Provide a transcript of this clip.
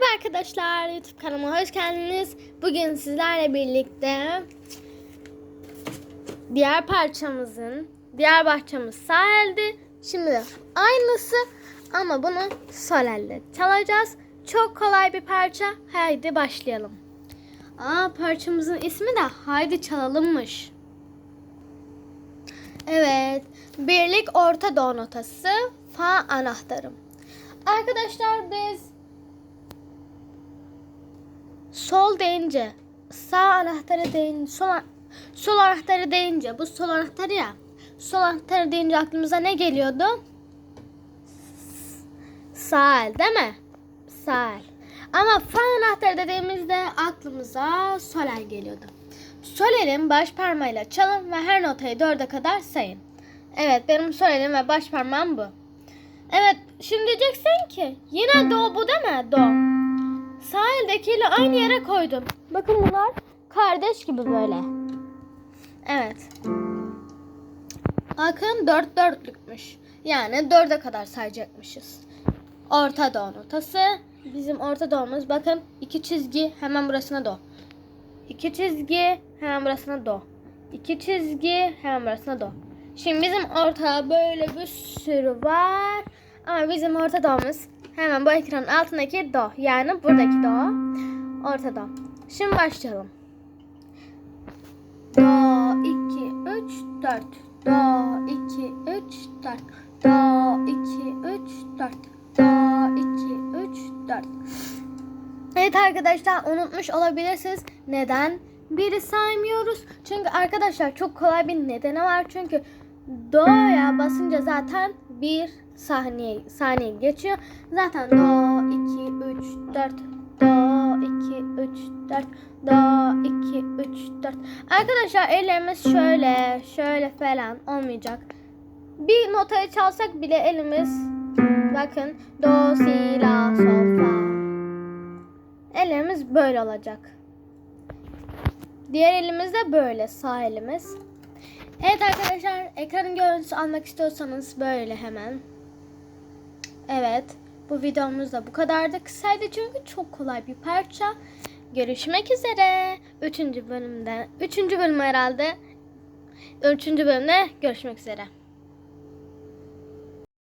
Merhaba arkadaşlar YouTube kanalıma hoş geldiniz. Bugün sizlerle birlikte diğer parçamızın diğer bahçemiz sahildi. Şimdi de aynısı ama bunu sol elde çalacağız. Çok kolay bir parça. Haydi başlayalım. Aa parçamızın ismi de Haydi Çalalım'mış. Evet. Birlik orta do notası. Fa anahtarım. Arkadaşlar biz sol deyince sağ anahtarı deyince sol, sol anahtarı deyince bu sol anahtarı ya sol anahtarı deyince aklımıza ne geliyordu? Sağ el değil mi? Sağ el. Ama fa anahtarı dediğimizde aklımıza sol el geliyordu. Sol elin baş parmağıyla çalın ve her notayı dörde kadar sayın. Evet benim sol elim ve baş parmağım bu. Evet şimdi diyeceksin ki yine do bu değil mi? Do. Sağ eldekiyle aynı yere koydum. Bakın bunlar kardeş gibi böyle. Evet. Bakın dört dörtlükmüş. Yani dörde kadar sayacakmışız. Orta do notası. Bizim orta do'muz bakın iki çizgi hemen burasına do. İki çizgi hemen burasına do. İki çizgi hemen burasına do. Şimdi bizim ortada böyle bir sürü var. Ama bizim orta do'muz hemen bu ekranın altındaki do. Yani buradaki do. Orta do. Şimdi başlayalım. Do, 2, 3, 4. Do, 2, 3, 4. Do, 2, 3, 4. Do, 2, 3, 4. Evet arkadaşlar unutmuş olabilirsiniz. Neden? Biri saymıyoruz. Çünkü arkadaşlar çok kolay bir nedeni var. Çünkü do'ya basınca zaten bir saniye saniye geçiyor. Zaten do 2 3 4 do 2 3 4 do 2 3 4. Arkadaşlar ellerimiz şöyle şöyle falan olmayacak. Bir notayı çalsak bile elimiz bakın do si la sol fa. Ellerimiz böyle olacak. Diğer elimiz de böyle sağ elimiz. Evet arkadaşlar ekranın görüntüsü almak istiyorsanız böyle hemen. Evet bu videomuz da bu kadardı. Kısaydı çünkü çok kolay bir parça. Görüşmek üzere. Üçüncü bölümde. Üçüncü bölüm herhalde. Üçüncü bölümde görüşmek üzere.